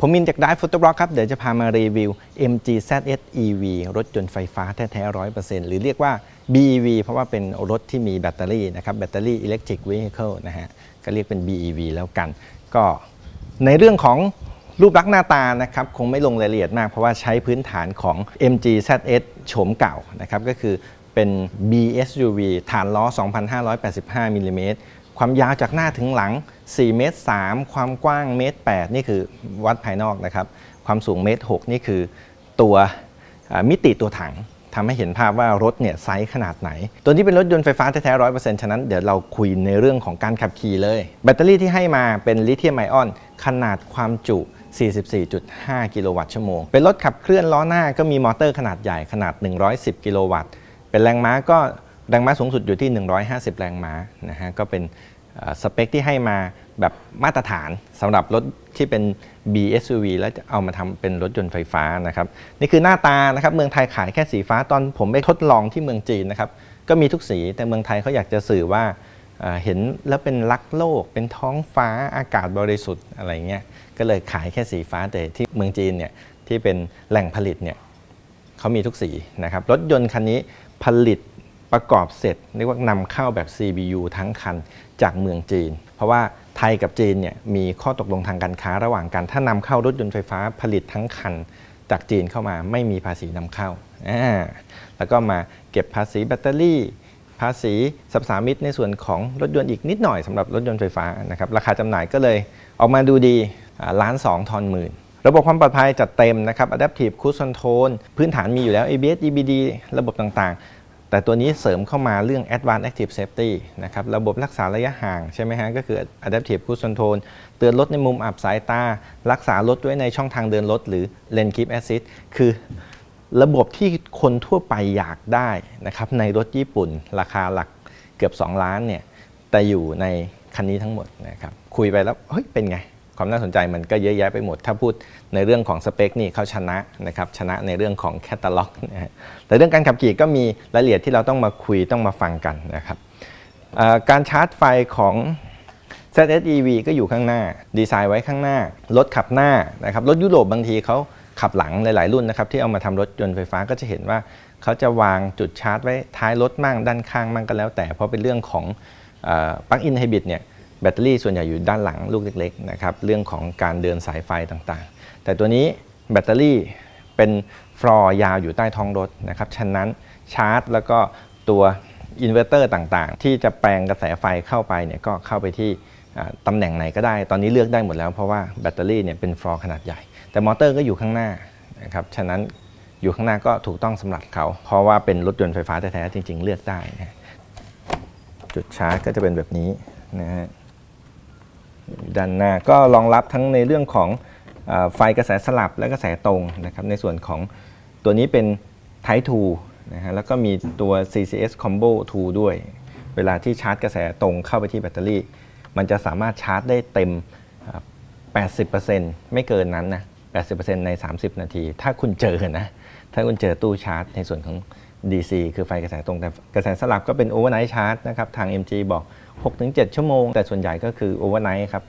ผมมินจากได้ฟุตบล็อกครับ เดี๋ยวจะพามารีวิว MG ZS EV รถยนต์ไฟฟ้าแท้ๆ100%หรือเรียกว่า BEV เพราะว่าเป็นรถที่มีแบตเตอรี่นะครับแบตเตอรี่ Electric Vehicle นะฮะ ก็เรียกเป็น BEV แล้วกัน ก็ในเรื่องของรูปลักษณ์หน้าตานะครับคงไม่ลงรายละเอียดมาก เพราะว่าใช้พื้นฐานของ MG ZS โฉมเก่านะครับก็คือเป็น BSUV ฐานล้อ 2,585มิลลิเมตร ความยาวจากหน้าถึงหลัง 4 เมตร 3 ความกว้างเมตร 8 นี่คือวัดภายนอกนะครับ ความสูงเมตร 6 นี่คือตัวมิติตัวถังทำให้เห็นภาพว่ารถเนี่ยไซส์ขนาดไหน ตัวนี้เป็นรถยนต์ไฟฟ้าแท้ๆร้อยเปอร์เซ็นต์ฉะนั้นเดี๋ยวเราคุยในเรื่องของการขับขี่เลย แบตเตอรี่ที่ให้มาเป็นลิเธียมไอออน ขนาดความจุ 44.5 กิโลวัตต์ชั่วโมง เป็นรถขับเคลื่อนล้อหน้าก็มีมอเตอร์ขนาดใหญ่ขนาด 110 กิโลวัตต์ เป็นแรงม้าก็ แรงม้าสูงสุดอยู่ที่ 150 แรงม้านะฮะก็เป็นสเปคที่ให้มาแบบมาตรฐานสำหรับรถที่เป็น BSUV แล้วจะเอามาทำเป็นรถยนต์ไฟฟ้านะครับนี่คือหน้าตานะครับเมืองไทยขายแค่สีฟ้าตอนผมไปทดลองที่เมืองจีนนะครับก็มีทุกสีแต่เมืองไทยเขาอยากจะสื่อว่าเอ่อเห็นแล้วเป็นรักโลก เป็นท้องฟ้าอากาศบริสุทธิ์อะไรเงี้ยก็เลยขายแค่สีฟ้าแต่ที่เมืองจีนเนี่ยที่เป็นแหล่งผลิตเนี่ยเขามีทุกสีนะครับรถยนต์คันนี้ผลิต ประกอบเสร็จเรียกว่านำเข้าแบบ CBU ทั้งคันจากเมืองจีน เพราะว่าไทยกับจีนเนี่ยมีข้อตกลงทางการค้าระหว่างกัน ถ้านำเข้ารถยนต์ไฟฟ้าผลิตทั้งคันจากจีนเข้ามาไม่มีภาษีนำเข้า แล้วก็มาเก็บภาษีแบตเตอรี่ ภาษีสรรพสามิตในส่วนของรถยนต์อีกนิดหน่อยสำหรับรถยนต์ไฟฟ้านะครับราคาจำหน่ายก็เลยออกมาดูดีล้านสองทอนหมื่นระบบความปลอดภัยจัดเต็มนะครับ Adaptive Cruise Control พื้นฐานมีอยู่แล้ว ABS EBD ระบบต่างๆ แต่ตัวนี้เสริมเข้ามาเรื่อง Advanced Active Safety นะครับระบบรักษาระยะห่างใช่ไหมฮะก็คือ Adaptive Cruise Control เตือนรถในมุมอับสายตา รักษารถไว้ในช่องทางเดินรถหรือ Lane Keep Assist คือระบบที่คนทั่วไปอยากได้นะครับในรถญี่ปุ่น ราคาหลักเกือบ 2 ล้านเนี่ยแต่อยู่ในคันนี้ทั้งหมดนะครับคุยไปแล้วเฮ้ยเป็นไง ความน่าสนใจมันก็เยอะแยะไปหมด ถ้าพูดในเรื่องของสเปคนี่เขาชนะนะครับชนะในเรื่องของแคตตาล็อกนะฮะแต่เรื่องการขับขี่ก็มีรายละเอียดที่เราต้องมาคุยต้องมาฟังกันนะครับการชาร์จไฟของ ZSEV ก็อยู่ข้างหน้า ดีไซน์ไว้ข้างหน้า รถขับหน้านะครับรถยุโรปบางทีเขาขับหลังหลาย ๆ รุ่นนะครับที่เอามาทำรถยนต์ไฟฟ้าก็จะเห็นว่าเขาจะวางจุดชาร์จไว้ท้ายรถมั่งด้านข้างมั่งก็แล้วแต่เพราะเป็นเรื่องของปลั๊กอินไฮบริดเนี่ย แบตเตอรี่ส่วนใหญ่อยู่ด้านหลังลูกเล็กๆนะครับเรื่องของการเดินสายไฟต่างๆ แต่ตัวนี้แบตเตอรี่เป็นฟลอร์ยาวอยู่ใต้ท้องรถนะครับฉะนั้นชาร์จ แล้วก็ตัวอินเวอร์เตอร์ต่างๆ ที่จะแปลงกระแสไฟเข้าไปเนี่ยก็เข้าไปที่ตำแหน่งไหนก็ได้ ตอนนี้เลือกได้หมดแล้วเพราะว่าแบตเตอรี่เนี่ยเป็นฟลอร์ขนาดใหญ่ แต่มอเตอร์ก็อยู่ข้างหน้านะครับฉะนั้นอยู่ข้างหน้าก็ถูกต้องสำหรับเขา เพราะว่าเป็นรถยนต์ไฟฟ้าแท้ๆจริง ๆ เลือกได้นะจุดชาร์จก็จะเป็นแบบนี้นะฮะ ด้านหน้าก็รองรับทั้งในเรื่องของอไฟกระแสสลับและกระแสตรงนะครับในส่วนของตัวนี้เป็น Type 2นะฮะแล้วก็มีตัว CCS Combo 2 ด้วย เวลาที่ชาร์จกระแสตรงเข้าไปที่แบตเตอรี่ มันจะสามารถชาร์จได้เต็มเอ่อ80%ไม่เกินนั้นนะ 80%ใน 30 นาที ถ้าคุณเจอนะ ถ้าคุณเจอตู้ชาร์จในส่วนของ DC คือไฟกระแสตรงแต่กระแสสลับก็เป็น Overnight Charge นะครับทาง MG บอก 6-7 ชั่วโมง แต่ส่วนใหญ่ก็คือ Overnight ครับ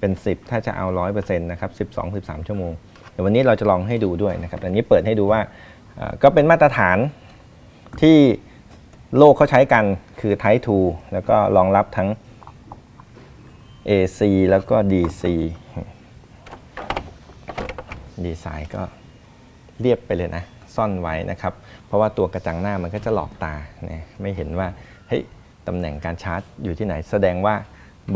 เป็น 10 ถ้าจะเอา 100%นะครับ 12-13 ชั่วโมง เดี๋ยววันนี้เราจะลองให้ดูด้วยนะครับ อันนี้เปิดให้ดูว่าก็เป็นมาตรฐานที่โลกเขาใช้กันคือ Type 2 แล้วก็รองรับทั้ง AC แล้วก็ DC ดีไซน์ก็เรียบไปเลยนะ ซ่อนไว้นะครับ ราะว่าตัวกระจังหน้ามันก็จะหลอกตานะไม่เห็นว่าเฮ้ยตำแหน่งการชาร์จอยู่ที่ไหน แสดงว่า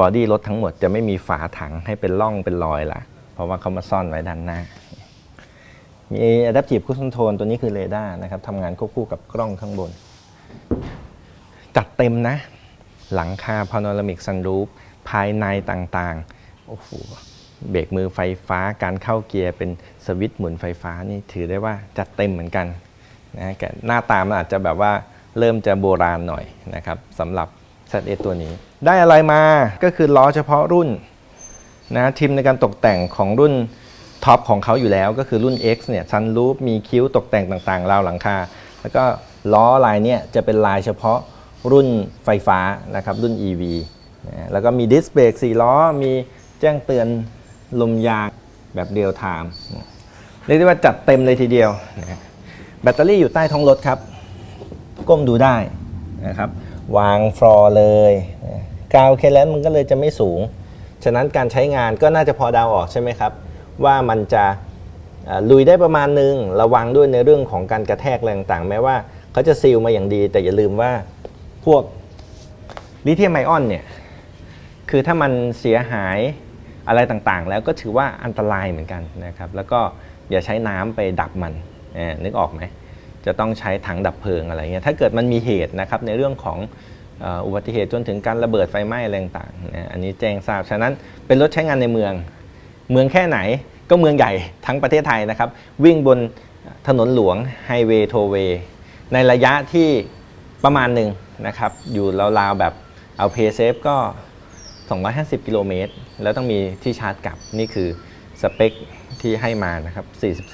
บอดี้รถทั้งหมดจะไม่มีฝาถังให้เป็นร่องเป็นรอยละเพราะว่าเขามาซ่อนไว้ด้านหน้า มี Adaptive Cruise Control ตัวนี้คือเรดาร์นะครับทำงานควบคู่กับกล้องข้างบน จัดเต็มนะ หลังคา Panoramic Sunroof ภายในต่างๆ โอ้โห เบรกมือไฟฟ้า การเข้าเกียร์เป็นสวิตช์หมุนไฟฟ้านี่ถือได้ว่าจัดเต็มเหมือนกัน นะหน้าตามันอาจจะแบบว่าเริ่มจะโบราณหน่อยนะครับสำหรับ ZS ตัวนี้ ได้อะไรมาก็คือล้อเฉพาะรุ่นนะทีมในการตกแต่งของรุ่นท็อปของเขาอยู่แล้วก็คือรุ่น X เนี่ยซันรูฟมีคิ้วตกแต่งต่างๆราวหลังคา แล้วก็ล้อลายเนี่ยจะเป็นลายเฉพาะรุ่นไฟฟ้านะครับรุ่น EV นะแล้วก็มีดิสเบรก4ล้อ มีแจ้งเตือนลมยางแบบเรียลไทม์เรียกได้ว่าจัดเต็มเลยทีเดียวนะ แบตเตอรี่อยู่ใต้ท้องรถครับ ก้มดูได้นะครับ วางฟลอร์เลยกาวเคเลนมันก็เลยจะไม่สูง ฉะนั้นการใช้งานก็น่าจะพอดาวออกใช่ไหมครับ ว่ามันจะลุยได้ประมาณนึง ระวังด้วยในเรื่องของการกระแทกอะไรต่างๆ แม้ว่าเขาจะซีลมาอย่างดี แต่อย่าลืมว่าพวกลิเธียมไอออนเนี่ย คือถ้ามันเสียหายอะไรต่างๆ แล้วก็ถือว่าอันตรายเหมือนกันนะครับ แล้วก็อย่าใช้น้ำไปดับมัน นึกออกไหมจะต้องใช้ถังดับเพลิงอะไรเงี้ยถ้าเกิดมันมีเหตุนะครับในเรื่องของอุบัติเหตุจนถึงการระเบิดไฟไหม้อะไรต่างๆอันนี้แจ้งทราบ ฉะนั้นเป็นรถใช้งานในเมือง เมืองแค่ไหนก็เมืองใหญ่ทั้งประเทศไทยนะครับ วิ่งบนถนนหลวงไฮเวย์โทเวย์ในระยะที่ประมาณหนึ่งนะครับ อยู่ราวๆแบบเอาเพย์เซฟก็ 250 กิโลเมตร แล้วต้องมีที่ชาร์จกลับนี่คือ สเปคที่ให้มานะครับ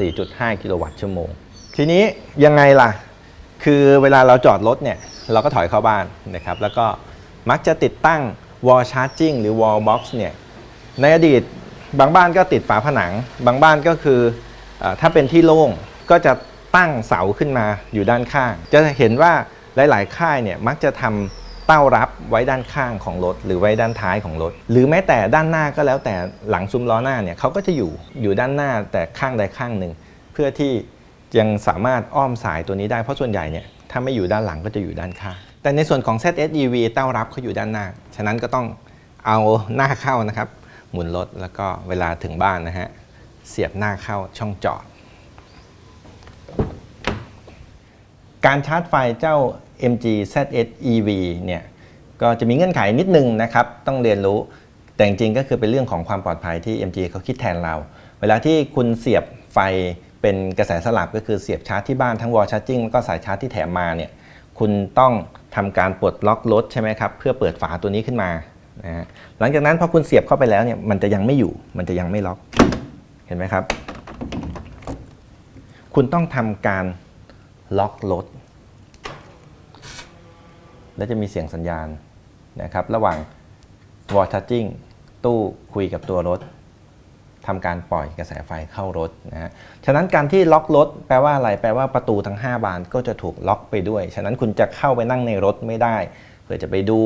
44.5 กิโลวัตต์ชั่วโมง ทีนี้ยังไงล่ะ คือเวลาเราจอดรถเนี่ย เราก็ถอยเข้าบ้านนะครับ แล้วก็มักจะติดตั้ง wall charging หรือ wall box เนี่ย ในอดีตบางบ้านก็ติดฝาผนัง บางบ้านก็คือออถ้าเป็นที่โล่งก็จะตั้งเสาขึ้นมาอยู่ด้านข้าง จะเห็นว่าหลาย ๆ ค่ายเนี่ยมักจะทำ เต้ารับไว้ด้านข้างของรถ หรือไว้ด้านท้ายของรถ หรือแม้แต่ด้านหน้าก็แล้วแต่หลังซุ้มล้อหน้าเนี่ยเขาก็จะอยู่อยู่ด้านหน้าแต่ข้างใดข้างหนึ่ง เพื่อที่ยังสามารถอ้อมสายตัวนี้ได้เพราะส่วนใหญ่เนี่ยถ้าไม่อยู่ด้านหลังก็จะอยู่ด้านข้างแต่ในส่วนของ ZSEV เต้ารับเขาอยู่ด้านหน้า ฉะนั้นก็ต้องเอาหน้าเข้านะครับ หมุนรถแล้วก็เวลาถึงบ้านนะฮะ เสียบหน้าเข้าช่องจอด การชาร์จไฟเจ้า MG ZS EV เนี่ยก็จะมีเงื่อนไขนิดนึงนะครับ ต้องเรียนรู้แต่จริงก็คือเป็นเรื่องของความปลอดภัยที่ MG เขาคิดแทนเรา เวลาที่คุณเสียบไฟเป็นกระแสสลับก็คือเสียบชาร์จที่บ้านทั้งวอลชาร์จิ่งแล้วก็สายชาร์จที่แถมมาเนี่ยคุณต้องทำการปลดล็อกรถใช่ไหมครับเพื่อเปิดฝาตัวนี้ขึ้นมานะฮะหลังจากนั้นพอคุณเสียบเข้าไปแล้วเนี่ยมันจะยังไม่อยู่มันจะยังไม่ล็อกเห็นไหมครับ คุณต้องทำการล็อกรถ แล้วจะมีเสียงสัญญาณนะครับระหว่าง wall charging ตู้คุยกับตัวรถทำการปล่อยกระแสไฟเข้ารถนะฮะ ฉะนั้นการที่ล็อกรถแปลว่าอะไร แปลว่าประตูทั้ง 5 บานก็จะถูกล็อกไปด้วย ฉะนั้นคุณจะเข้าไปนั่งในรถไม่ได้ เพื่อจะไปดู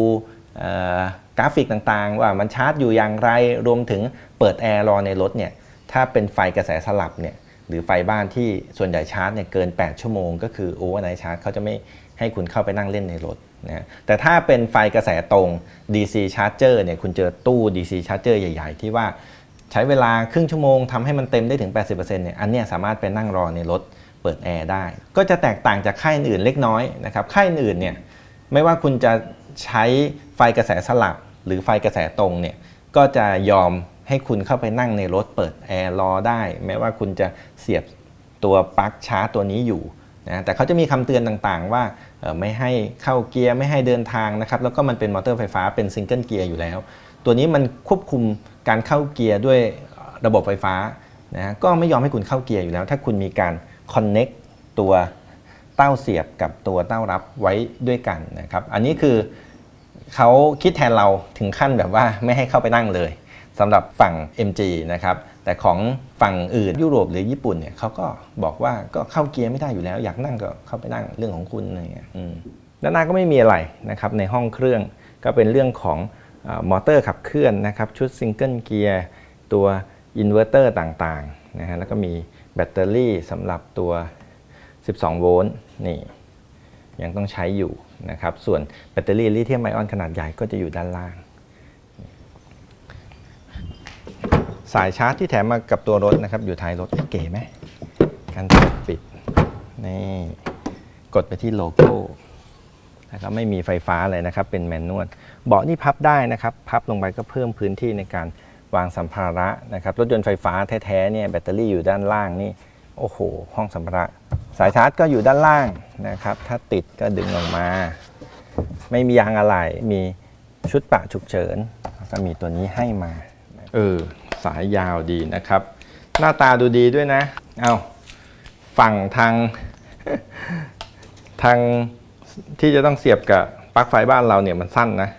กราฟิกต่างๆ ว่ามันชาร์จอยู่อย่างไร รวมถึงเปิดแอร์รอในรถเนี่ย ถ้าเป็นไฟกระแสสลับเนี่ย หรือไฟบ้านที่ส่วนใหญ่ชาร์จเนี่ยเกิน 8 ชั่วโมง ก็คือโอเวอร์ไนท์ชาร์จเขาจะไม่ให้คุณเข้าไปนั่งเล่นในรถ นะแต่ถ้าเป็นไฟกระแสตรง DC Charger เนี่ยคุณเจอตู้ DC Charger ใหญ่ ๆ ที่ว่าใช้เวลาครึ่งชั่วโมงทำให้มันเต็มได้ถึง 80%เนี่ยอันเนี้ยสามารถไปนั่งรอในรถเปิดแอร์ได้ ก็จะแตกต่างจากค่ายอื่นเล็กน้อยนะครับค่ายอื่นเนี่ยไม่ว่าคุณจะใช้ไฟกระแสสลับ หรือไฟกระแสตรงเนี่ยก็จะยอมให้คุณเข้าไปนั่งในรถเปิดแอร์รอได้ แม้ว่าคุณจะเสียบตัวปลั๊กชาร์จตัวนี้อยู่นะแต่เขาจะมีคำเตือนต่างๆ ว่า ไม่ให้เข้าเกียร์ไม่ให้เดินทางนะครับแล้วก็มันเป็นมอเตอร์ไฟฟ้าเป็นซิงเกิลเกียร์อยู่แล้ว ตัวนี้มันควบคุมการเข้าเกียร์ด้วยระบบไฟฟ้านะก็ไม่ยอมให้คุณเข้าเกียร์อยู่แล้ว ถ้าคุณมีการ connect ตัวเต้าเสียบกับตัวเต้ารับไว้ด้วยกันนะครับอันนี้คือเขาคิดแทนเราถึงขั้นแบบว่าไม่ให้เข้าไปนั่งเลยสำหรับฝั่ง MG นะครับ แต่ของฝั่งอื่นยุโรปหรือญี่ปุ่นเนี่ยเขาก็บอกว่าก็เข้าเกียร์ไม่ได้อยู่แล้ว อยากนั่งก็เข้าไปนั่งเรื่องของคุณอะไรเงี้ยด้านหน้าก็ไม่มีอะไรนะครับในห้องเครื่องก็เป็นเรื่องของอมอเตอร์ขับเคลื่อนนะครับชุดซิงเกิลเกียร์ตัวอินเวอร์เตอร์ต่างๆนะฮะแล้วก็มีแบตเตอรี่สำหรับตัว 12 โวลต์นี่ยังต้องใช้อยู่นะครับส่วนแบตเตอรี่ลิเธียมไอออนขนาดใหญ่ก็จะอยู่ด้านล่าง สายชาร์จที่แถมมากับตัวรถนะครับ อยู่ท้ายรถเก๋ไหมการเปิดปิดนี่กดไปที่โลโก้นะครับไม่มีไฟฟ้าเลยนะครับ เป็นแมนนวลเบาะนี่พับได้นะครับ พับลงไปก็เพิ่มพื้นที่ในการวางสัมภาระนะครับ รถยนต์ไฟฟ้าแท้ๆเนี่ยแบตเตอรี่อยู่ด้านล่างนี่โอ้โห ห้องสัมภาระ สายชาร์จก็อยู่ด้านล่างนะครับ ถ้าติดก็ดึงออกมา ไม่มียางอะไรมีชุดปะฉุกเฉินแล้วก็มีตัวนี้ให้มา เออ สายยาวดีนะครับ หน้าตาดูดีด้วยนะ เอาฝั่งทางทางที่จะต้องเสียบกับปลั๊กไฟบ้านเราเนี่ยมันสั้นนะ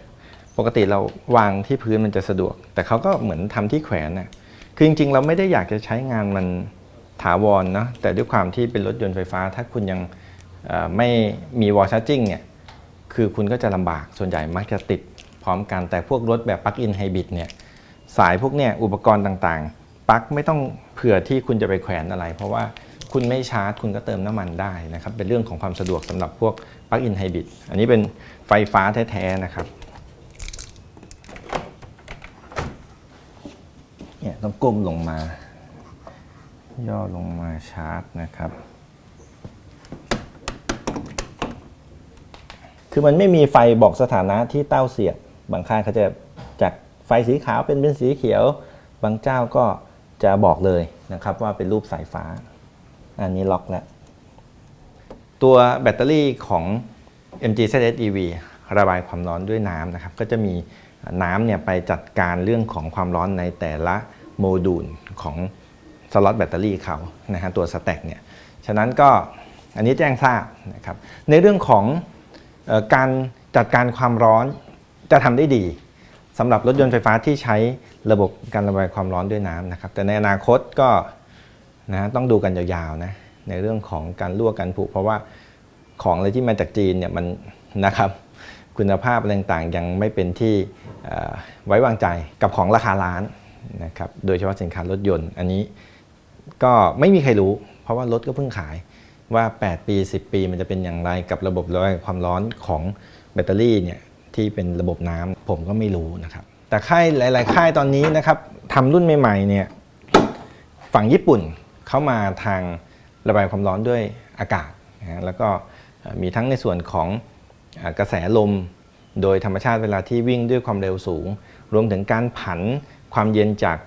ปกติเราวางที่พื้นมันจะสะดวก แต่เขาก็เหมือนทำที่แขวนนะคือจริงๆ เราไม่ได้อยากจะใช้งานมันถาวรเนาะแต่ด้วยความที่เป็นรถยนต์ไฟฟ้า ถ้าคุณยังไม่มีวอลชาร์จิ่งเนี่ยคือคุณก็จะลำบากส่วนใหญ่มักจะติดพร้อมกันแต่พวกรถแบบปลั๊กอินไฮบริดเนี่ย สายพวกเนี่ยอุปกรณ์ต่างๆปลั๊กไม่ต้องเผื่อที่คุณจะไปแขวนอะไร เพราะว่าคุณไม่ชาร์จ คุณก็เติมน้ำมันได้นะครับ เป็นเรื่องของความสะดวกสำหรับพวกปลั๊กอินไฮบริดอันนี้เป็นไฟฟ้าแท้ๆนะครับเนี่ยต้องก้มลงมา ย่อลงมาชาร์จนะครับ คือมันไม่มีไฟบอกสถานะที่เต้าเสียบ บางค่ายเขาจะ ไฟสีขาวเป็นเป็นสีเขียว บางเจ้าก็จะบอกเลยนะครับว่าเป็นรูปสายฟ้า อันนี้ล็อกแล้ว ตัวแบตเตอรี่ของ MG ZS EV ระบายความร้อนด้วยน้ำนะครับ ก็จะมีน้ำเนี่ยไปจัดการเรื่องของความร้อนในแต่ละโมดูลของสล็อตแบตเตอรี่เขานะฮะตัวสแต็กเนี่ย ฉะนั้นก็อันนี้แจ้งทราบนะครับ ในเรื่องของการจัดการความร้อนจะทำได้ดี สำหรับรถยนต์ไฟฟ้าที่ใช้ระบบการระบายความร้อนด้วยน้ำนะครับ แต่ในอนาคตก็นะต้องดูกันยาวๆนะในเรื่องของการรั่วกันผุ เพราะว่าของอะไรที่มาจากจีนเนี่ยมันนะครับ คุณภาพอะไรต่างๆยังไม่เป็นที่ไว้วางใจกับของราคาล้านนะครับโดยเฉพาะสินค้ารถยนต์ อันนี้ก็ไม่มีใครรู้ เพราะว่ารถก็เพิ่งขายว่า 8 ปี 10 ปีมันจะเป็นอย่างไรกับระบบระบายความร้อนของแบตเตอรี่เนี่ย ที่เป็นระบบน้ำผมก็ไม่รู้นะครับ แต่ค่ายหลาย ๆ ค่ายตอนนี้นะครับทำรุ่นใหม่ๆเนี่ยฝั่งญี่ปุ่นเข้ามาทางระบายความร้อนด้วยอากาศนะแล้วก็มีทั้งในส่วนของกระแสลมโดยธรรมชาติเวลาที่วิ่งด้วยความเร็วสูง รวมถึงการผันความเย็นจาก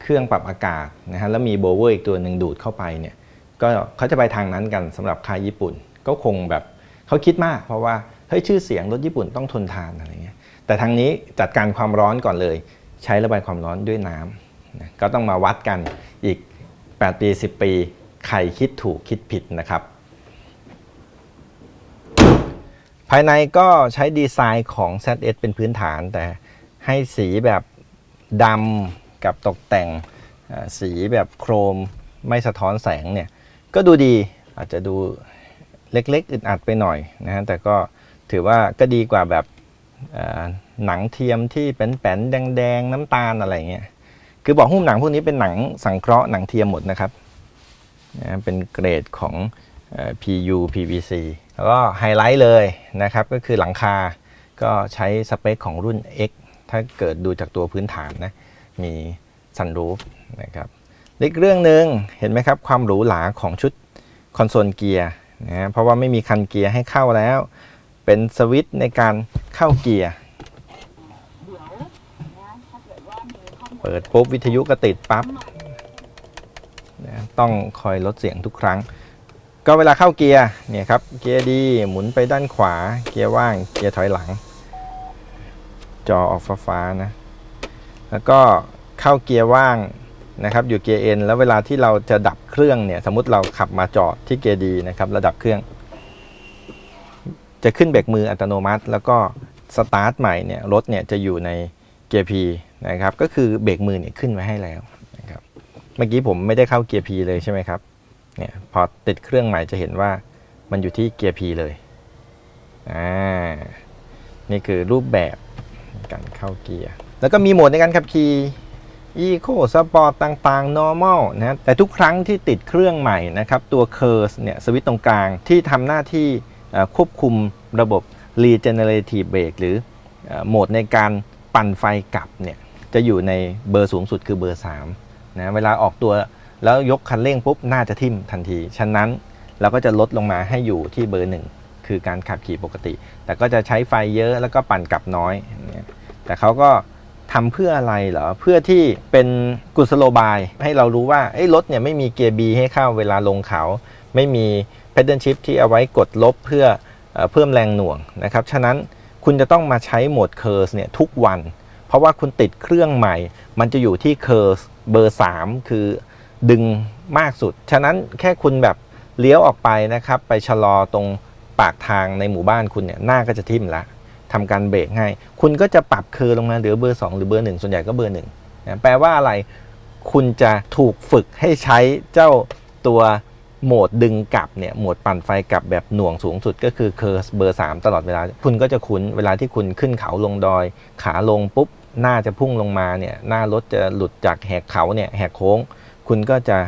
เครื่องปรับอากาศนะฮะแล้วมีโบเวอร์อีกตัวหนึ่งดูดเข้าไปเนี่ยก็เขาจะไปทางนั้นกันสำหรับค่ายญี่ปุ่น ก็คงแบบเขาคิดมาก เพราะว่า เฮ้ยชื่อเสียงรถญี่ปุ่นต้องทนทานอะไรเงี้ยแต่ทางนี้จัดการความร้อนก่อนเลย ใช้ระบายความร้อนด้วยน้ำนะก็ต้องมาวัดกันอีก 8 ปี 10 ปี ใครคิดถูกคิดผิดนะครับ ภายในก็ใช้ดีไซน์ของ ZS เป็นพื้นฐานแต่ให้สีแบบดำกับตกแต่งสีแบบโครมไม่สะท้อนแสงเนี่ยก็ดูดีอาจจะดูเล็กๆ อึดอัดไปหน่อยนะฮะแต่ก็ ถือว่าก็ดีกว่าแบบหนังเทียมที่เป็นแป้นแดงๆ น้ำตาลอะไรเงี้ย คือบอกหุ้มหนังพวกนี้เป็นหนังสังเคราะห์หนังเทียมหมดนะครับ เป็นเกรดของ PU PVC แล้วก็ไฮไลท์เลยนะครับ ก็คือหลังคา ก็ใช้สเปคของรุ่น X ถ้าเกิดดูจากตัวพื้นฐานนะ มีซันรูฟนะครับอีกเรื่องหนึ่งเห็นไหมครับ ความหรูหราของชุดคอนโซลเกียร์นะเพราะว่าไม่มีคันเกียร์ให้เข้าแล้ว เป็นสวิตช์ในการเข้าเกียร์เปิดปุ๊บวิทยุก็ติดปั๊บนะต้องคอยลดเสียงทุกครั้ง ก็เวลาเข้าเกียร์เนี่ยครับเกียร์ดีหมุนไปด้านขวา เกียร์ว่างเกียร์ถอยหลัง จอออกฟ้าๆนะ แล้วก็เข้าเกียร์ว่างนะครับอยู่เกียร์ N แล้วเวลาที่เราจะดับเครื่องเนี่ยสมมติเราขับมาจอดที่เกียร์ดีนะครับระดับเครื่อง จะขึ้นเบรกมืออัตโนมัติ แล้วก็สตาร์ทใหม่เนี่ยรถเนี่ยจะอยู่ในเกียร์ P นะครับก็คือเบรกมือเนี่ยขึ้นไว้ให้แล้วนะครับเมื่อกี้ผมไม่ได้เข้าเกียร์ P เลยใช่ไหมครับเนี่ยพอติดเครื่องใหม่จะเห็นว่ามันอยู่ที่เกียร์ P เลยอ่านี่คือรูปแบบการเข้าเกียร์แล้วก็มีโหมดในการขับขี่ Eco Sport ต่างๆ Normal นะแต่ทุกครั้งที่ติดเครื่องใหม่นะครับ ตัว Curve เนี่ยสวิตช์ตรงกลางที่ทำหน้าที่ ควบคุมระบบ Regenerative Brake หรือโหมดในการปั่นไฟกลับเนี่ยจะอยู่ในเบอร์สูงสุดคือเบอร์3นะเวลาออกตัวแล้วยกคันเร่งปุ๊บน่าจะทิ่มทันที ฉะนั้นเราก็จะลดลงมาให้อยู่ที่เบอร์หนึ่งคือการขับขี่ปกติ แต่ก็จะใช้ไฟเยอะแล้วก็ปั่นกลับน้อย แต่เขาก็ทำเพื่ออะไรเหรอ เพื่อที่เป็นกุศโลบายให้เรารู้ว่าไอ้รถเนี่ยไม่มีเกียร์ B ให้เข้าเวลาลงเขา ไม่มี pedal shift ที่เอาไว้กดลบเพื่อเอเพิ่มแรงหน่วงนะครับ ฉะนั้นคุณจะต้องมาใช้โหมด Curve เนี่ยทุกวัน เพราะว่าคุณติดเครื่องใหม่ มันจะอยู่ที่ Curve เบอร์ 3 คือดึงมากสุด ฉะนั้นแค่คุณแบบเลี้ยวออกไปนะครับ ไปชะลอตรงปากทางในหมู่บ้านคุณเนี่ยหน้าก็จะทิ่มละทำการเบรกให้ คุณก็จะปรับเคอร์ลงมาเหลือเบอร์ 2 หรือเบอร์ 1 ส่วนใหญ่ก็เบอร์1นะแปลว่าอะไรคุณจะถูกฝึกให้ใช้เจ้าตัว โหมดดึงกลับเนี่ยโหมดปั่นไฟกลับแบบหน่วงสูงสุดก็คือเคอร์สเบอร์ 3 ตลอดเวลา คุณก็จะคุ้นเวลาที่คุณขึ้นเขาลงดอย ขาลงปุ๊บ หน้าจะพุ่งลงมาเนี่ยหน้ารถจะหลุดจากแหกเขาเนี่ยแหกโค้ง คุณก็จะ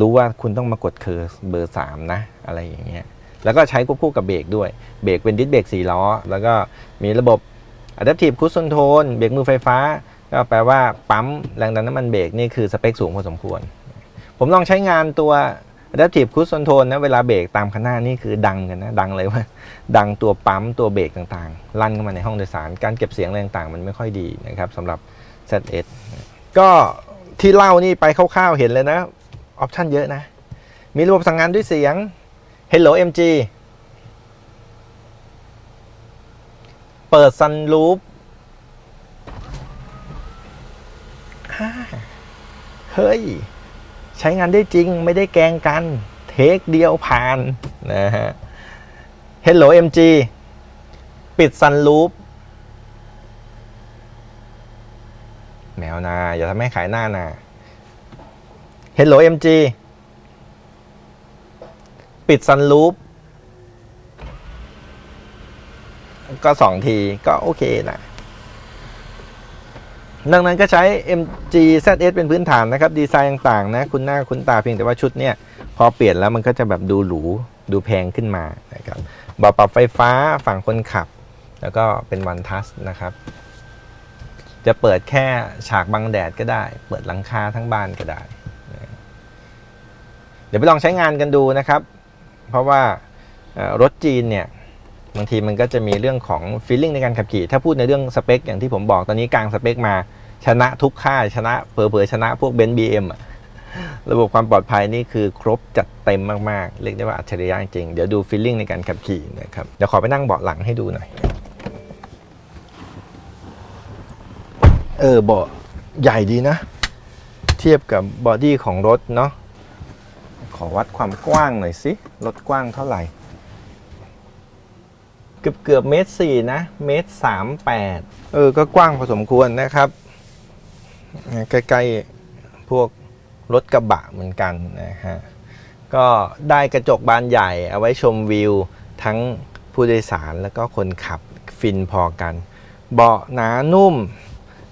รู้ว่าคุณต้องมากดเคอร์สเบอร์ 3 นะ อะไรอย่างเงี้ยแล้วก็ใช้ควบคู่กับเบรกด้วยเบรกเป็นดิสเบรก4ล้อ แล้วก็มีระบบ Adaptive Cruise Control เบรกมือไฟฟ้า ก็แปลว่าปั๊มแรงดันน้ำมันเบรกนี่คือสเปคสูงพอสมควร ผมลองใช้งานตัว Adaptive Cruise Control นะเวลาเบรกตามคันหน้านี่คือดังกันนะ ดังเลยว่า ดังตัวปั๊มตัวเบรกต่างๆ ลั่นเข้ามาในห้องโดยสาร การเก็บเสียงอะไรต่างๆ มันไม่ค่อยดีนะครับสำหรับ ZS ก็ที่เล่านี่ไปคร่าวๆเห็นเลยนะออปชันเยอะนะ มีระบบสั่งงานด้วยเสียง Hello MG เปิดซันรูปเฮ้ย ใช้งานได้จริงไม่ได้แกล้งกัน เทคเดียวผ่านนะฮะ Hello MG ปิดซันรูปแมวนาอย่าทำให้ขายหน้านา Hello MG ปิดซันรูปก็สองทีก็โอเคนะ ดังนั้นก็ใช้ MG ZS เป็นพื้นฐานนะครับ ดีไซน์ต่างๆนะคุณหน้าคุณตาเพียงแต่ว่าชุดเนี่ย พอเปลี่ยนแล้วมันก็จะแบบดูหรู ดูแพงขึ้นมานะครับบาปรับไฟฟ้าฝั่งคนขับ แล้วก็เป็นวันทัสนะครับ จะเปิดแค่ฉากบังแดดก็ได้ เปิดหลังคาทั้งบ้านก็ได้ เดี๋ยวไปลองใช้งานกันดูนะครับ เพราะว่ารถจีนเนี่ยบางทีมันก็จะมีเรื่องของ feeling ในการขับขี่ ถ้าพูดในเรื่องสเปคอย่างที่ผมบอกตอนนี้กลางสเปคมา ชนะทุกค่ายชนะเผลอๆชนะพวกเบนซ์บีเอ็มระบบความปลอดภัยนี่คือครบจัดเต็มมากๆ เรียกได้ว่าอัจฉริยะจริง เดี๋ยวดู feeling ในการขับขี่นะครับ เดี๋ยวขอไปนั่งเบาะหลังให้ดูหน่อย เออเบาะใหญ่ดีนะ เทียบกับบอดี้ของรถเนาะ ขอวัดความกว้างหน่อยสิ รถกว้างเท่าไหร่ เกือบเกือบเมตรสี่นะ เมตรสามแปด เออ ก็กว้างพอสมควรนะครับ ใกล้ๆพวกรถกระบะเหมือนกันนะฮะก็ได้กระจกบานใหญ่เอาไว้ชมวิว ทั้งผู้โดยสารแล้วก็คนขับฟินพอกัน เบาะหนานุ่ม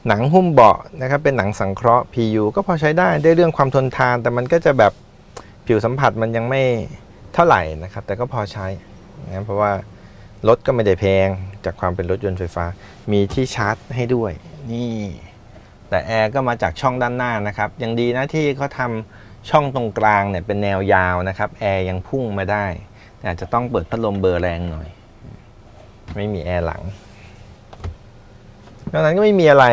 หนังหุ้มเบาะนะครับเป็นหนังสังเคราะห์ PU ก็พอใช้ได้ได้เรื่องความทนทาน แต่มันก็จะแบบผิวสัมผัสมันยังไม่เท่าไหร่นะครับ แต่ก็พอใช้นะเพราะว่ารถก็ไม่ได้แพงจากความเป็นรถยนต์ไฟฟ้า มีที่ชาร์จให้ด้วย นี่ แต่แอร์ก็มาจากช่องด้านหน้านะครับยังดีนะที่เขาทำช่องตรงกลางเนี่ยเป็นแนวยาวนะครับแอร์ยังพุ่งมาได้ แต่อาจจะต้องเปิดพัดลมเบอร์แรงหน่อย ไม่มีแอร์หลังดังนั้นก็ไม่มีอะไร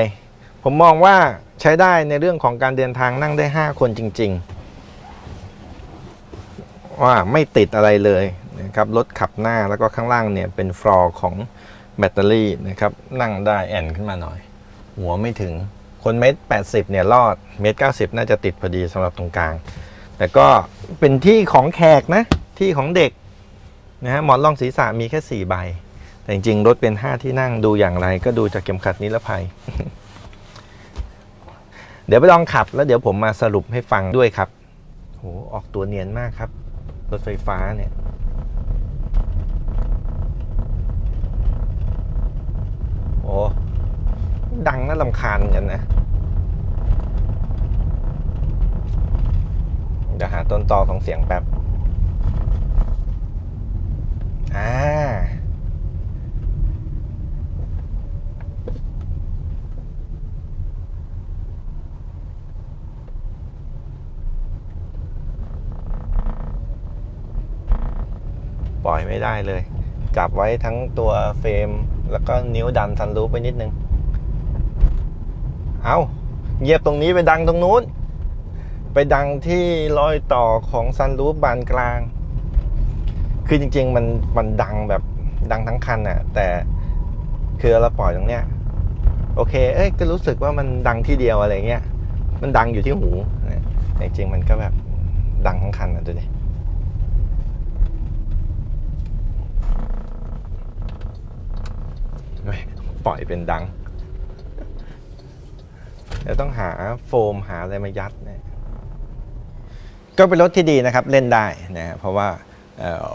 ผมมองว่าใช้ได้ในเรื่องของการเดินทางนั่งได้ 5 คนจริง ๆ ว่าไม่ติดอะไรเลยนะครับรถขับหน้าแล้วก็ข้างล่างเนี่ยเป็นฟลอร์ของแบตเตอรี่นะครับนั่งได้แอนขึ้นมาหน่อย หัวไม่ถึง คนเมตร80เนี่ยรอดเมตร90น่าจะติดพอดีสำหรับตรงกลาง แต่ก็เป็นที่ของแขกนะ ที่ของเด็กนะฮะหมอนรองศีรษะมีแค่4ใบ แต่จริงๆ รถเป็น5ที่นั่งดูอย่างไร ก็ดูจากเข็มขัดนิรภัย เดี๋ยวไปลองขับแล้วเดี๋ยวผมมาสรุปให้ฟังด้วยครับโหออกตัวเนียนมากครับ รถไฟฟ้าเนี่ยโอ้ ดังน่าลำคาญเหมือนกันนะเดี๋ยวหาต้นตอของเสียงแป๊บ อ่า ปล่อยไม่ได้เลย จับไว้ทั้งตัวเฟรม แล้วก็นิ้วดันซันรูปไปนิดนึง เอาเหยียบตรงนี้ไปดังตรงนู้น ไปดังที่รอยต่อของซันรูปบานกลาง คือจริง ๆ มันมันดังแบบดังทั้งคันอะแต่คือเราปล่อยตรงเนี้ยโอเค เอ้ยก็รู้สึกว่ามันดังที่เดียวอะไรเงี้ย มันดังอยู่ที่หูนจริงๆมันก็แบบดังทั้งคันนะดูดิเฮ้ปล่อยเป็นดัง เดี๋ยวต้องหาโฟมหาอะไรมายัดนะก็เป็นรถที่ดีนะครับเล่นได้นะเพราะว่า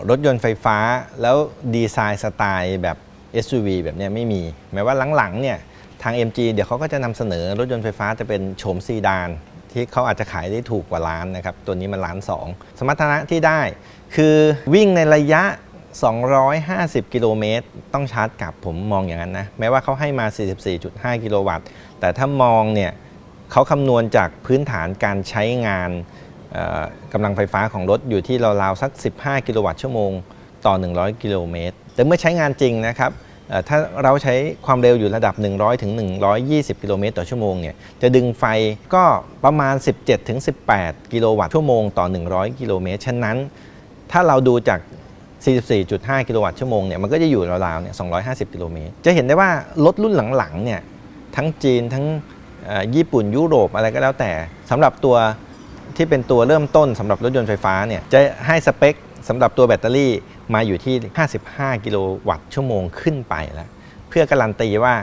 รถยนต์ไฟฟ้าแล้วดีไซน์สไตล์แบบ SUV แบบเนี้ยไม่มีแม้ว่าหลังๆเนี่ยทาง MG เดี๋ยวเขาก็จะนำเสนอรถยนต์ไฟฟ้าจะเป็นโฉมซีดาน ที่เขาอาจจะขายได้ถูกกว่าล้านนะครับ ตัวนี้มันล้านสองสมรรถนะที่ได้ คือวิ่งในระยะ 250 กิโลเมตร ต้องชาร์จกลับผมมองอย่างนั้นนะ แม้ว่าเขาให้มา 44.5 กิโลวัตต์ แต่ถ้ามองเนี่ย เขาคำนวณจากพื้นฐานการใช้งานกำลังไฟฟ้าของรถอยู่ที่ราวๆสัก 15 กิโลวัตต์ชั่วโมงต่อ 100 กิโลเมตร แต่เมื่อใช้งานจริงนะครับถ้าเราใช้ความเร็วอยู่ระดับ 100ถึง120 กิโลเมตรต่อชั่วโมงเนี่ยจะดึงไฟก็ประมาณ 17ถึง18 กิโลวัตต์ชั่วโมงต่อ 100 กิโลเมตร ฉะนั้น ถ้าเราดูจาก 44.5 กิโลวัตต์ชั่วโมงเนี่ยมันก็จะอยู่ราวๆเนี่ย250 กิโลเมตร จะเห็นได้ว่ารถรุ่นหลังๆเนี่ยทั้งจีนทั้ง ญี่ปุ่นยุโรปอะไรก็แล้วแต่สำหรับตัวที่เป็นตัวเริ่มต้นสำหรับรถยนต์ไฟฟ้าเนี่ยจะให้สเปคสำหรับตัวแบตเตอรี่มาอยู่ที่ 55 กิโลวัตต์ชั่วโมงขึ้นไปแล้ว เพื่อการันตีว่า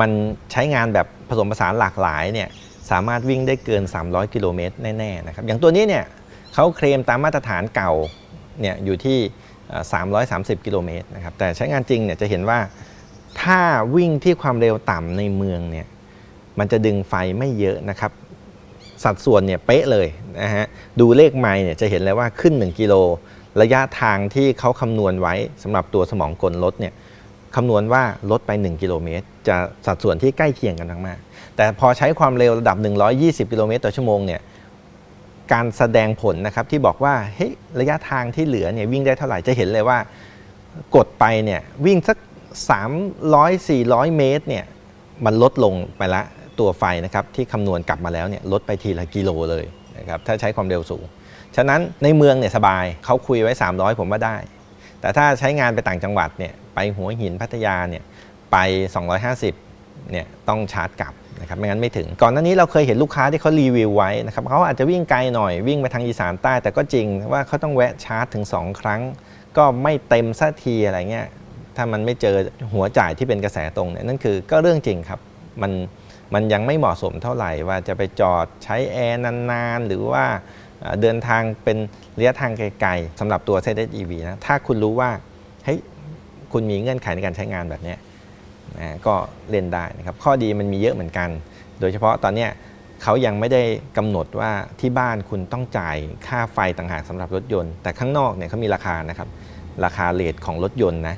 มันใช้งานแบบผสมผสานหลากหลายเนี่ยสามารถวิ่งได้เกิน 300 กิโลเมตรแน่ๆนะครับอย่างตัวนี้เนี่ยเขาเคลมตามมาตรฐานเก่าเนี่ยอยู่ที่เอ่อ330 กิโลเมตรนะครับแต่ใช้งานจริงเนี่ยจะเห็นว่าถ้าวิ่งที่ความเร็วต่ำในเมืองเนี่ย มันจะดึงไฟไม่เยอะนะครับ สัดส่วนเนี่ยเป๊ะเลยนะฮะดูเลขไมล์เนี่ยจะเห็นเลยว่าขึ้น 1 กิโล ระยะทางที่เขาคำนวณไว้สำหรับตัวสมองกลรถเนี่ยคำนวณว่าลดไป 1 กิโลเมตร จะสัดส่วนที่ใกล้เคียงกันมากๆแต่พอใช้ความเร็วระดับ 120 กิโลเมตรต่อชั่วโมงเนี่ยการแสดงผลนะครับที่บอกว่าเฮ้ยระยะทางที่เหลือเนี่ยวิ่งได้เท่าไหร่จะเห็นเลยว่ากดไปเนี่ยวิ่งสัก 300-400 เมตรเนี่ยมันลดลงไปละ ตัวไฟนะครับที่คำนวณกลับมาแล้วเนี่ยลดไปทีละกิโลเลยนะครับถ้าใช้ความเร็วสูง ฉะนั้นในเมืองเนี่ยสบายเขาคุยไว้ 300 ผมว่าได้ แต่ถ้าใช้งานไปต่างจังหวัดเนี่ยไปหัวหินพัทยาเนี่ยไป 250เนี่ยต้องชาร์จกลับนะครับไม่งั้นไม่ถึง ก่อนหน้านี้เราเคยเห็นลูกค้าที่เขารีวิวไว้นะครับเขาอาจจะวิ่งไกลหน่อยวิ่งไปทางอีสานใต้แต่ก็จริงว่าเขาต้องแวะชาร์จถึง 2 ครั้ง ก็ไม่เต็มสักทีอะไรเงี้ยถ้ามันไม่เจอหัวจ่ายที่เป็นกระแสตรงเนี่ยนั่นคือก็เรื่องจริงครับ มัน มันยังไม่เหมาะสมเท่าไหร่ว่าจะไปจอดใช้แอร์นานๆ หรือว่าเดินทางเป็นระยะทางไกลๆสำหรับตัว z s EV นะถ้าคุณรู้ว่าเฮ้ยคุณมีเงื่อนไขในการใช้งานแบบนี้นะก็เล่นได้นะครับข้อดีมันมีเยอะเหมือนกัน โดยเฉพาะตอนนี้เขายังไม่ได้กำหนดว่าที่บ้านคุณต้องจ่ายค่าไฟต่างหากสำหรับรถยนต์ แต่ข้างนอกเนี่ยเขามีราคานะครับ ราคาเลทของรถยนต์นะ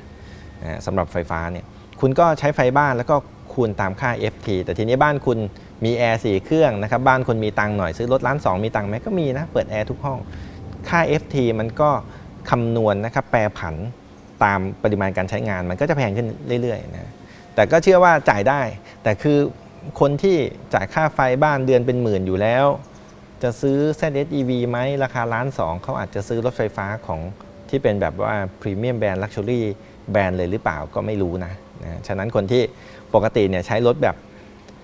สำหรับไฟฟ้าเนี่ยคุณก็ใช้ไฟบ้านแล้วก็ คูณตามค่า FT แต่ทีนี้บ้านคุณมีแอร์สี่เครื่องนะครับบ้านคุณมีตังหน่อยซื้อรถล้านสองมีตังไหมก็มีนะเปิดแอร์ทุกห้อง ค่า FT มันก็คำนวณนะครับแปรผันตามปริมาณการใช้งานมันก็จะแพงขึ้นเรื่อยๆนะแต่ก็เชื่อว่าจ่ายได้ แต่คือคนที่จ่ายค่าไฟบ้านเดือนเป็นหมื่นอยู่แล้ว จะซื้อ ZSEV ไหมราคาล้านสองเขาอาจจะซื้อรถไฟฟ้าของที่เป็นแบบว่าพรีเมียมแบรนด์ลักชัวรี่ แบรนด์เลยหรือเปล่าก็ไม่รู้นะนะฉะนั้นคนที่ปกติเนี่ยใช้รถแบบ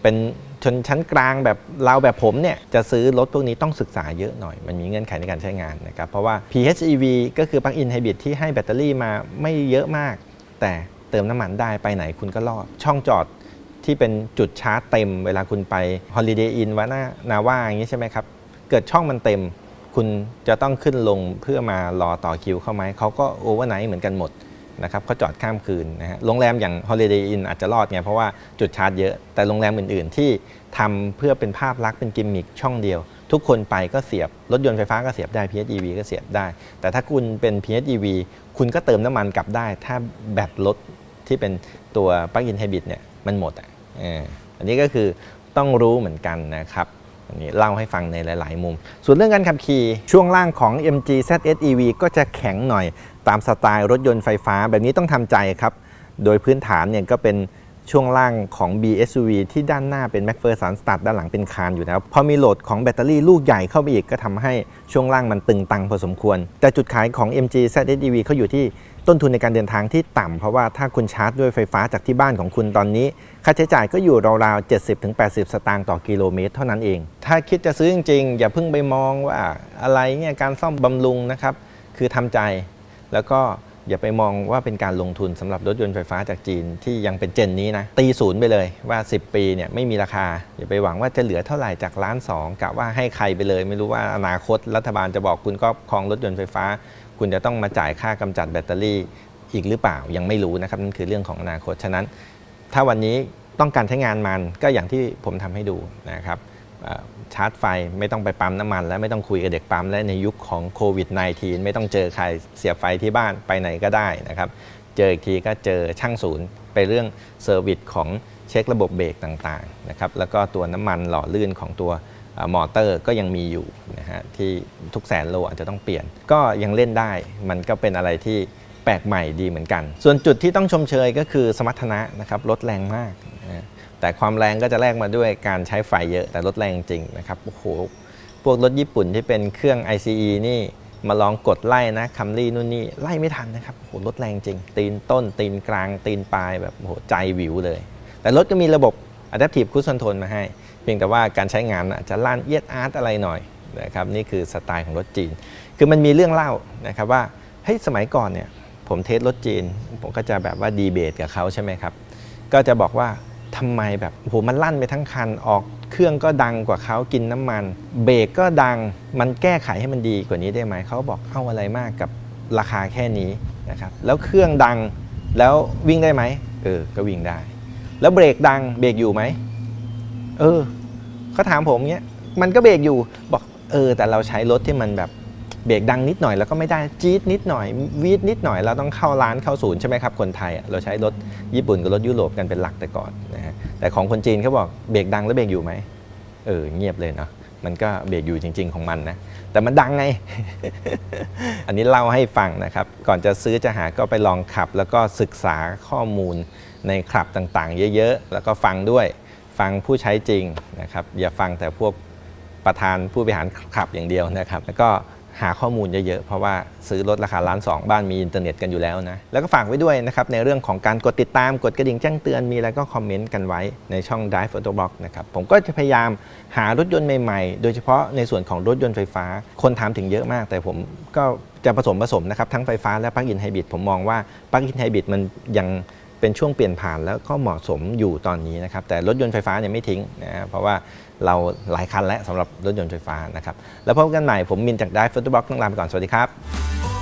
เป็นชนชั้นกลางแบบเราแบบผมเนี่ยจะซื้อรถพวกนี้ต้องศึกษาเยอะหน่อย มันมีเงื่อนไขในการใช้งานนะครับ เพราะว่า PHEV ก็คือ Plug-in Hybrid ที่ให้แบตเตอรี่มาไม่เยอะมาก แต่เติมน้ำมันได้ไปไหนคุณก็รอด ช่องจอดที่เป็นจุดชาร์จเต็ม เวลาคุณไป Holiday Inn วานานาว่าอย่างนี้ใช่ไหมครับ เกิดช่องมันเต็ม คุณจะต้องขึ้นลงเพื่อมารอต่อคิวเข้าไหมเขาก็โอเวอร์ไนท์เหมือนกันหมด นะครับเขาจอดข้ามคืนนะฮะโรงแรมอย่าง Holiday Inn อาจจะรอดไงเพราะว่าจุดชาร์จเยอะแต่โรงแรมอื่น ๆ ที่ทำเพื่อเป็นภาพลักษณ์เป็นกิมมิคช่องเดียว ทุกคนไปก็เสียบ รถยนต์ไฟฟ้าก็เสียบได้ PHEV ก็เสียบได้ แต่ถ้าคุณเป็น PHEV คุณก็เติมน้ำมันกลับได้ ถ้าแบตรถที่เป็นตัว Plug-in Hybrid เนี่ยมันหมดอะอันนี้ก็คือต้องรู้เหมือนกันนะครับ อันนี้เล่าให้ฟังในหลาย ๆ มุม ส่วนเรื่องการขับขี่ช่วงล่างของ MG ZS EV ก็จะแข็งหน่อยตามสไตล์รถยนต์ไฟฟ้าแบบนี้ต้องทำใจครับ โดยพื้นฐานเนี่ยก็เป็นช่วงล่างของ BSUV ที่ด้านหน้าเป็น McPherson Stud ด้านหลังเป็นคานอยู่แล้ว พอมีโหลดของแบตเตอรี่ลูกใหญ่เข้าไปอีกก็ทำให้ช่วงล่างมันตึงตังพอสมควร แต่จุดขายของ MG ZS EV เขาอยู่ที่ ต้นทุนในการเดินทางที่ต่ำเพราะว่าถ้าคุณชาร์จด้วยไฟฟ้าจากที่บ้านของคุณตอนนี้ ค่าใช้จ่ายก็อยู่ราวๆ 70-80 สตางค์ต่อกิโลเมตรเท่านั้นเอง ถ้าคิดจะซื้อจริงๆ อย่าเพิ่งไปมองว่าอะไรเนี่ยการซ่อมบำรุงนะครับ คือทำใจแล้วก็ อย่าไปมองว่าเป็นการลงทุนสำหรับรถยนต์ไฟฟ้าจากจีนที่ยังเป็นเจนนี้นะตีศูนย์ไปเลยว่า 10 ปีเนี่ยไม่มีราคา อย่าไปหวังว่าจะเหลือเท่าไหร่จากล้านสองกะว่าให้ใครไปเลย ไม่รู้ว่าอนาคตรัฐบาลจะบอกคุณก็ครองรถยนต์ไฟฟ้า คุณจะต้องมาจ่ายค่ากำจัดแบตเตอรี่อีกหรือเปล่ายังไม่รู้นะครับนั่นคือเรื่องของอนาคตฉะนั้น ถ้าวันนี้ต้องการใช้งานมันก็อย่างที่ผมทำให้ดูนะครับ ชาร์จไฟ ไม่ต้องไปปั๊มน้ำมัน และไม่ต้องคุยกับเด็กปั๊มและในยุคของโควิด -19 ไม่ต้องเจอใครเสียบไฟที่บ้านไปไหนก็ได้นะครับ เจออีกทีก็เจอช่างศูนย์ไปเรื่องเซอร์วิสของเช็คระบบเบรกต่างๆนะครับแล้วก็ตัวน้ำมันหล่อลื่นของตัวมอเตอร์ก็ยังมีอยู่นะฮะที่ทุกแสนโลอาจจะต้องเปลี่ยน ก็ยังเล่นได้มันก็เป็นอะไรที่แปลกใหม่ดีเหมือนกัน ส่วนจุดที่ต้องชมเชยก็คือสมรรถนะนะครับรถแรงมาก แต่ความแรงก็จะแลกมาด้วยการใช้ไฟเยอะแต่รถแรงจริงนะครับโอ้โหพวกรถญี่ปุ่นที่เป็นเครื่อง ICE นี่มาลองกดไล่นะคัมรี่นู่นนี่ไล่ไม่ทันนะครับโอ้โหรถแรงจริง ตีนต้น ตีนกลาง ตีนปลายแบบโอ้โหใจวิวเลย แต่รถก็มีระบบ Adaptive Cruise Control มาให้ เพียงแต่ว่าการใช้งานอาจจะลั่นเอียดอาร์ตอะไรหน่อยนะครับนี่คือสไตล์ของรถจีน คือมันมีเรื่องเล่านะครับว่าเฮ้ยสมัยก่อนเนี่ยผมเทสรถจีน ผมก็จะแบบว่าดีเบตกับเขาใช่ไหมครับ ก็จะบอกว่า ทำไมแบบโอ้โหมันลั่นไปทั้งคันออกเครื่องก็ดังกว่าเขากินน้ำมัน เบรกก็ดังมันแก้ไขให้มันดีกว่านี้ได้ไหมเขาบอกเอาอะไรมากกับราคาแค่นี้นะครับแล้วเครื่องดังแล้ววิ่งได้ไหมเออก็วิ่งได้ แล้วเบรกดังเบรกอยู่ไหมเออเขาถามผมเงี้ยมันก็เบรกอยู่บอกเออแต่เราใช้รถที่มันแบบ เบรกดังนิดหน่อยแล้วก็ไม่ได้จี๊ดนิดหน่อยวีดนิดหน่อยเราต้องเข้าร้านเข้าศูนย์ใช่ไหมครับคนไทยเราใช้รถญี่ปุ่นกับรถยุโรปกันเป็นหลักแต่ก่อนนะฮะแต่ของคนจีนเขาบอกเบรกดังแล้วเบรกอยู่ไหมเออเงียบเลยเนาะมันก็เบรกอยู่จริง ๆ ของมันนะแต่มันดังไง อันนี้เล่าให้ฟังนะครับ ก่อนจะซื้อจะหาก็ไปลองขับ แล้วก็ศึกษาข้อมูลในคลับต่างๆ เยอะๆ แล้วก็ฟังด้วย ฟังผู้ใช้จริงนะครับ อย่าฟังแต่พวกประธานผู้บริหารขับอย่างเดียวนะครับ แล้วก็ หาข้อมูลเยอะๆ เพราะว่าซื้อรถราคาล้านสองบ้านมีอินเทอร์เน็ตกันอยู่แล้วนะ แล้วก็ฝากไว้ด้วยนะครับ ในเรื่องของการกดติดตามกดกระดิ่งแจ้งเตือนมีอะไรก็คอมเมนต์กันไว้ในช่อง Drive Photo Blog นะครับ ผมก็จะพยายามหารถยนต์ใหม่ๆ โดยเฉพาะในส่วนของรถยนต์ไฟฟ้า คนถามถึงเยอะมาก แต่ผมก็จะผสมผสมนะครับ ทั้งไฟฟ้าและปลั๊กอินไฮบริดผมมองว่าปลั๊กอินไฮบริดมันยังเป็นช่วงเปลี่ยนผ่านแล้วก็เหมาะสมอยู่ตอนนี้นะครับแต่รถยนต์ไฟฟ้าเนี่ยไม่ทิ้งนะเพราะว่า เราหลายคันแล้วสำหรับรถยนต์ไฟฟ้านะครับ แล้วพบกันใหม่ผมมินจากได้ฟุตบอลต้องลาไปก่อนสวัสดีครับ